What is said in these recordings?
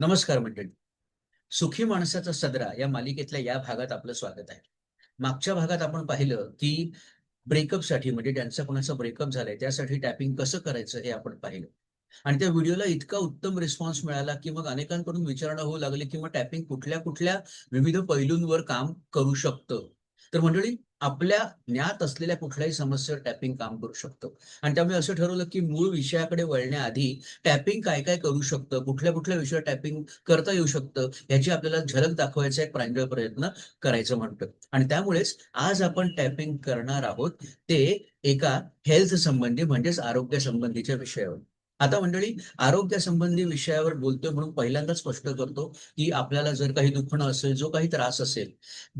नमस्कार मंडळी. सुखी माणसाचा सदरा या मालिकेतल्या या भागात आपलं स्वागत आहे. मागच्या भागात आपण पाहिलं की ब्रेकअपसाठी म्हणजे ज्यांचा कोणाचा ब्रेकअप झालाय त्यासाठी टॅपिंग कसं करायचं हे आपण पाहिलं. आणि त्या व्हिडिओला इतका उत्तम रिस्पॉन्स मिळाला की मग अनेकांकडून विचारणा होऊ लागली की मग टॅपिंग कुठल्या कुठल्या विविध पैलूंवर काम करू शकतं. तर मंडळी आपल्या ज्ञात असलेल्या कुठल्याही समस्येवर टॅपिंग काम करू शकतो. आणि त्यामुळे असं ठरवलं की मूळ विषयाकडे वळण्याआधी टॅपिंग काय काय करू शकतं कुठल्या कुठल्या विषयावर टॅपिंग करता येऊ शकतं याची आपल्याला झलक दाखवायचा एक प्रांजळ प्रयत्न करायचं म्हणतो आणि त्यामुळेच आज आपण टॅपिंग करणार आहोत ते एका हेल्थ संबंधी म्हणजेच आरोग्य संबंधीच्या विषयावर. आता मंडळी आरोग्यासंबंधी विषयावर बोलतोय म्हणून पहिल्यांदा स्पष्ट करतो की आपल्याला जर काही दुखणं असेल जो काही त्रास असेल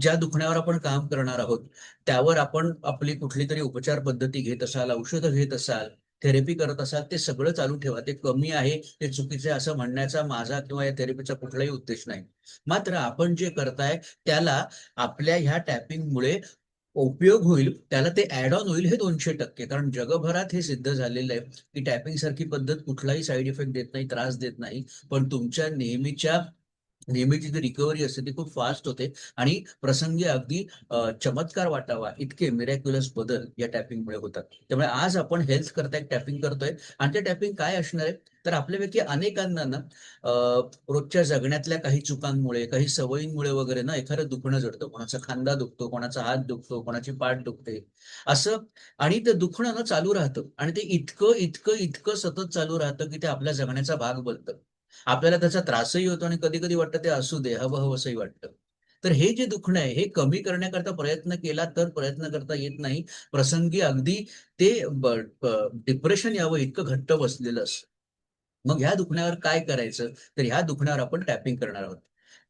ज्या दुखण्यावर आपण काम करणार आहोत त्यावर आपण आपली कुठली तरी उपचार पद्धती घेत असाल औषधं घेत असाल थेरपी करत असाल ते सगळं चालू ठेवा. ते कमी आहे ते चुकीचे असं म्हणण्याचा माझा किंवा या थेरपीचा कुठलाही उद्देश नाही. मात्र आपण जे करताय त्याला आपल्या ह्या टॅपिंगमुळे उपयोग होईल त्याला ते ऍड ऑन होईल हे दोनशे टक्के. कारण जगभरात हे सिद्ध झालेलं आहे की टॅपिंग सारखी पद्धत कुठलाही साईड इफेक्ट देत नाही त्रास देत नाही. पण तुमच्या नेहमीच्या नेहमीची जी रिकव्हरी असते ती खूप फास्ट होते. आणि प्रसंगी अगदी चमत्कार वाटावा इतके मिरॅक्युलस बदल या टॅपिंगमुळे होतात. त्यामुळे आज आपण हेल्थ करताय टॅपिंग करतोय. आणि ते टॅपिंग काय असणार आहे? तर आपल्यापैकी अनेकांना ना रोजच्या जगण्यातल्या काही चुकांमुळे काही सवयींमुळे वगैरे ना एखादं दुखणं जडतं. कोणाचा खांदा दुखतो कोणाचा हात दुखतो कोणाची पाठ दुखते. असं आणि ते दुखणं ना चालू राहतं. आणि ते इतकं इतकं इतकं सतत चालू राहतं की ते आपल्या जगण्याचा भाग बनतं. आपल्याला त्याचा त्रासही होतो आणि कधी कधी वाटतं ते असू दे हवं हवं असंही वाटतं. तर हे जे दुखणं आहे हे कमी करण्याकरता प्रयत्न केला तर प्रयत्न करता येत नाही. प्रसंगी अगदी ते डिप्रेशन यावं इतकं घट्ट बसलेलं असतं. मग ह्या दुखण्यावर काय करायचं? तर ह्या दुखण्यावर आपण टॅपिंग करणार आहोत.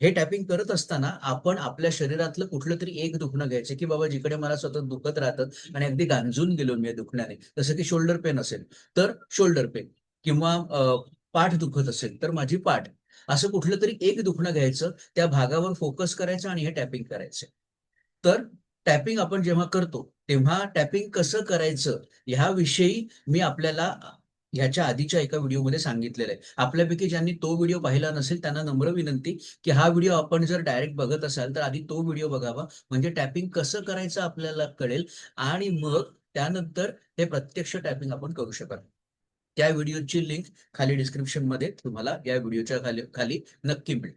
हे टॅपिंग करत असताना आपण आपल्या शरीरातलं कुठलं तरी एक दुखणं घ्यायचं की बाबा जिकडे मला सतत दुखत राहतं आणि अगदी गांजून गेलो मी या दुखण्याने. जसं की शोल्डर पेन असेल तर शोल्डर पेन किंवा अ, पाठ दुखत असेल तर माझी पाठ. असं कुठलं तरी एक दुखणं घ्यायचं त्या भागावर फोकस करायचं आणि हे टॅपिंग करायचं. तर टॅपिंग आपण जेव्हा करतो तेव्हा टॅपिंग कसं करायचं ह्याविषयी मी आपल्याला ह्याच्या आधीच्या एका व्हिडिओमध्ये सांगितलेलं आहे. आपल्यापैकी ज्यांनी तो व्हिडिओ पाहिला नसेल त्यांना नम्र विनंती की हा व्हिडिओ आपण जर डायरेक्ट बघत असाल तर आधी तो व्हिडिओ बघावा. म्हणजे टॅपिंग कसं करायचं आपल्याला कळेल आणि मग त्यानंतर हे प्रत्यक्ष टॅपिंग आपण करू शकाल त्या व्हिडिओची लिंक खाली डिस्क्रिप्शनमध्ये तुम्हाला या व्हिडिओच्या खाली खाली नक्की मिळेल.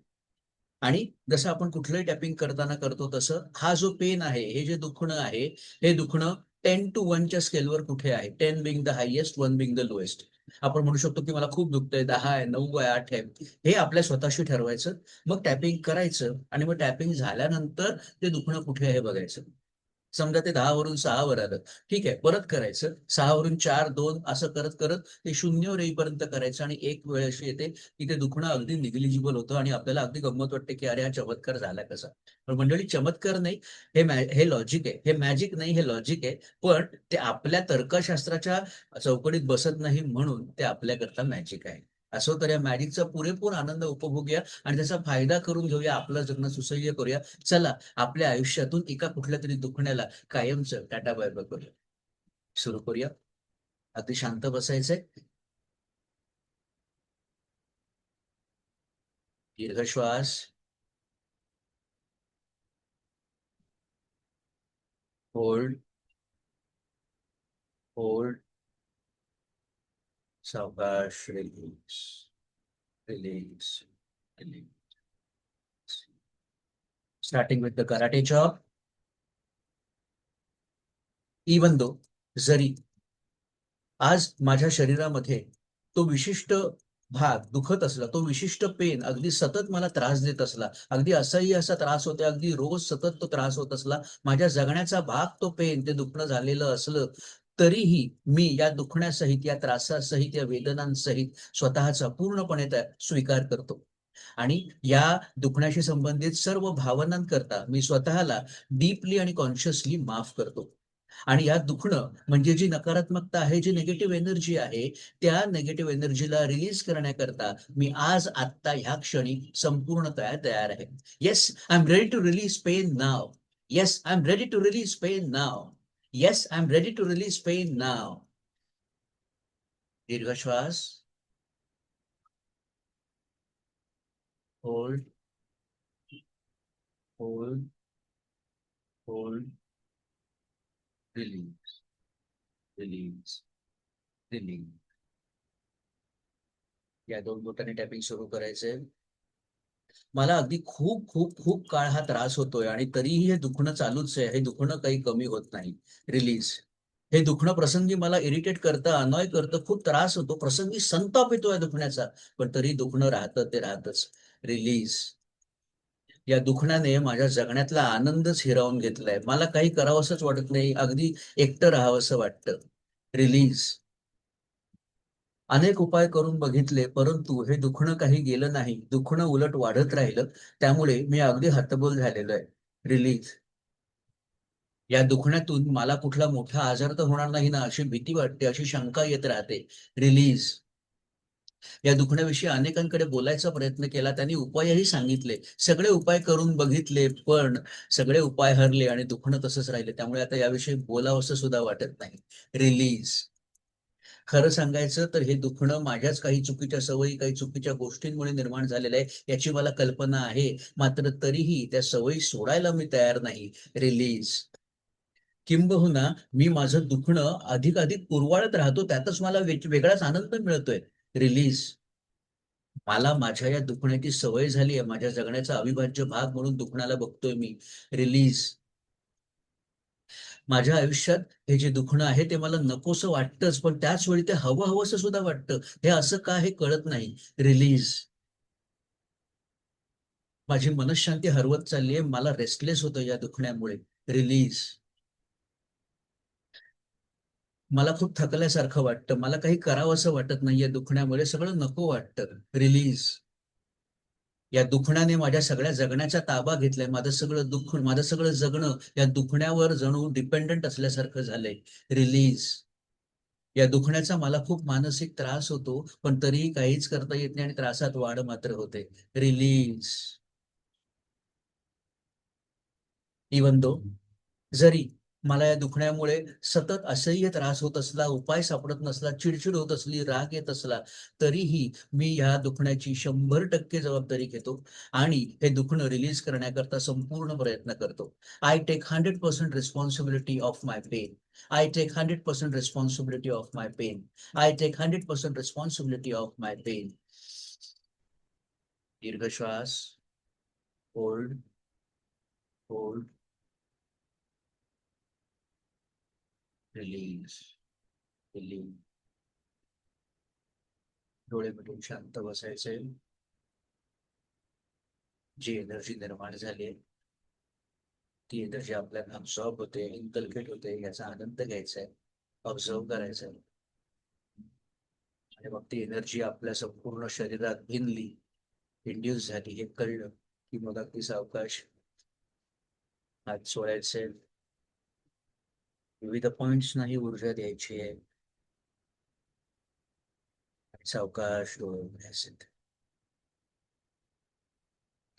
आणि जसं आपण कुठलंही टॅपिंग करताना करतो तसं हा जो पेन आहे हे जे दुखणं आहे हे दुखणं टेन टू वनच्या स्केलवर कुठे आहे? Ten being the highest one being the lowest आपण म्हणू शकतो की मला खूप दुखतंय दहा आहे नऊ आहे आठ आहे. हे आपल्या स्वतःशी ठरवायचं मग टॅपिंग करायचं आणि मग टॅपिंग झाल्यानंतर ते दुखणं कुठे आहे बघायचं. समजा ते दहा वरून सहा वर आलं. ठीक आहे परत करायचं. सहावरून चार दोन असं करत करत ते शून्यवर येईपर्यंत करायचं आणि एक वेळ अशी येते की ते दुखणं अगदी निग्लिजिबल होतं आणि आपल्याला अगदी गंमत वाटते की अरे हा चमत्कार झाला कसा. पण मंडळी चमत्कार नाही. हे हे लॉजिक आहे. हे मॅजिक नाही हे लॉजिक आहे. पण ते आपल्या तर्कशास्त्राच्या चौकडीत बसत नाही म्हणून ते आपल्याकरता मॅजिक आहे. असं तर या मॅजिकचा पुरेपूर आनंद उपभोगूया आणि त्याचा फायदा करून घेऊया आपलं जगणं सुसह्य करूया. चला आपल्या आयुष्यातून एका कुठल्या तरी दुखण्याला कायमचं टाटा बाय बाय करूया. सुरू करूया. अगदी शांत बसायचंय. दीर्घ श्वास. होल्ड होल्ड सावकाश release, release, release. Starting with the karate chop. Even though जरी आज माझ्या शरीरामध्ये तो विशिष्ट भाग दुखत असला तो विशिष्ट पेन अगदी सतत मला त्रास देत असला अगदी असह्य असा त्रास होते अगदी रोज सतत तो त्रास होत असला माझ्या जगण्याचा भाग तो पेन ते दुखणं झालेलं असलं तरीही मी या दुखण्यासहित या त्रासासहित या वेदनांसहित स्वतःचा पूर्णपणे स्वीकार करतो. आणि या दुखण्याशी संबंधित सर्व भावनांकरता मी स्वतःला डीपली आणि कॉन्शियसली माफ करतो. आणि या दुखणं म्हणजे जी नकारात्मकता आहे जी निगेटिव्ह एनर्जी आहे त्या निगेटिव्ह एनर्जीला रिलीज करण्याकरता मी आज आत्ता ह्या क्षणी पूर्णतः तयार आहे. Yes I am ready to release pain now yes I am ready to release pain now yes I am ready to release pain नाव दीर्घ श्वास hold hold hold release release release या दोन बोटाने टॅपिंग सुरू करायचंय मला अगदी खूप खूप खूप काळ हा त्रास होतोय आणि तरीही हे दुखणं चालूच आहे. हे दुखणं काही कमी होत नाही. रिलीज हे दुखणं प्रसंगी मला इरिटेट करतं अनॉय करतं खूप त्रास होतो. प्रसंगी संताप येतोय दुखण्याचा. पण तरी दुखणं राहतं ते राहतच. रिलीज या दुखण्याने माझ्या जगण्यातला आनंदच हिरावून घेतलाय. मला काही करावंसंच वाटत नाही. अगदी एकटं राहावंसं वाटतं. रिलीज अनेक उपाय करून बघितले परंतु हे दुखणं काही गेलं नाही. दुखणं उलट वाढत राहिलं. त्यामुळे मी अगदी हतबल झालेलो आहे. रिलीज या दुखण्यातून मला कुठला मोठा आजार तर होणार नाही ना अशी भीती वाटते अशी शंका येत राहते. रिलीज या दुखण्याविषयी अनेकांकडे बोलायचा प्रयत्न केला. त्यांनी उपायही सांगितले. सगळे उपाय करून बघितले पण सगळे उपाय हरले आणि दुखणं तसंच राहिले. त्यामुळे आता याविषयी बोलावं असं सुद्धा वाटत नाही. रिलीज खरं सांगायचं तर हे दुखणं माझ्याच काही चुकीच्या सवयी काही चुकीच्या गोष्टींमुळे निर्माण झालेलं आहे याची मला कल्पना आहे. मात्र तरीही त्या सवयी सोडायला मी तयार नाही. रिलीज. किंबहुना मी माझं दुखणं अधिक अधिक पुरवाळत राहतो त्यातच मला वेग- वेगळाच आनंद मिळतोय. रिलीज. मला माझ्या या दुखण्याची सवय झाली आहे माझ्या जगण्याचा अविभाज्य भाग म्हणून दुखण्याला बघतोय मी. रिलीज. माझ्या आयुष्यात हे जे दुखणं आहे ते मला नकोसं वाटतंच पण त्याच वेळी ते हवं हवंसं सुद्धा वाटतं. हे असं का हे कळत नाही? रिलीज माझी मनशांती हरवत चालली आहे मला रेस्टलेस होतं या दुखण्यामुळे. रिलीज मला खूप थकल्यासारखं वाटतं. मला काही करावंसं वाटत नाही या दुखण्यामुळे. सगळं नको वाटतं. रिलीज या दुखण्याने माझ्या सगळ्या जगण्याचा ताबा घेतलाय. माझं सगळं दुःख माझं सगळं जगणं या दुखण्यावर जणू डिपेंडंट असल्यासारखं झालंय. रिलीज या दुखण्याचा मला खूप मानसिक त्रास होतो पण तरीही काहीच करता येत नाही आणि त्रासात वाढ मात्र होते. रिलीज इवन दो जरी मला या दुखण्यामुळे सतत असह्य त्रास होत असला उपाय सापडत नसला चिडचिड होत असली राग येत असला तरीही मी ह्या दुखण्याची शंभर टक्के जबाबदारी घेतो आणि हे दुखणं रिलीज करण्याकरता संपूर्ण प्रयत्न करतो. I take hundred percent responsibility of my pain I take hundred percent responsibility of my pain I take hundred percent responsibility of my pain दीर्घ श्वास. होल्ड होल्ड रिलीज रिलीज डोळे मिटून शांत बसायचे. जी एनर्जी निर्माण झाली आहे ती एनर्जी आपल्याला अब्झॉर्ब होते इन्कल्केट होते याचा आनंद घ्यायचा आहे ऑब्झर्व करायचा आहे. आणि मग ती एनर्जी आपल्या संपूर्ण शरीरात भिनली इंड्यूस झाली हे कळलं की मग अगदी सावकाश हात सोडायचे विविध पॉइंट्सनाही ऊर्जा द्यायची आहे. सावकाश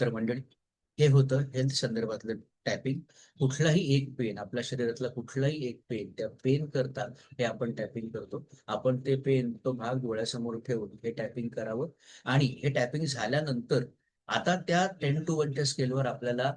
तर. मंडळी हे होतं हेल्थ संदर्भातलं टॅपिंग कुठलाही एक पेन आपल्या शरीरातला कुठलाही एक पेन त्या पेन करता हे आपण टॅपिंग करतो. आपण ते पेन तो भाग डोळ्यासमोर ठेवून हे टॅपिंग करावं. आणि हे टॅपिंग झाल्यानंतर आता त्या टेन टू वनच्या स्केलवर आपल्याला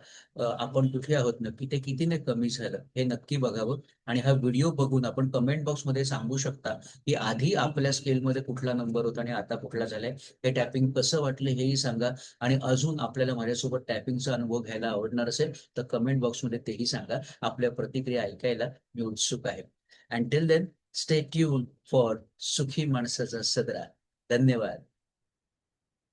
आपण कुठे आहोत नक्की ते कितीने कमी झालं हे नक्की बघावं. आणि हा व्हिडिओ बघून आपण कमेंट बॉक्समध्ये सांगू शकता की आधी आपल्या स्केलमध्ये कुठला नंबर होता आणि आता कुठला झालाय. हे टॅपिंग कसं वाटलं हेही सांगा. आणि अजून आपल्याला माझ्यासोबत टॅपिंगचा अनुभव घ्यायला आवडणार असेल तर कमेंट बॉक्समध्ये तेही सांगा. आपल्या प्रतिक्रिया ऐकायला मी उत्सुक आहे. And till then stay tuned for सुखी माणसाचा सदरा. धन्यवाद.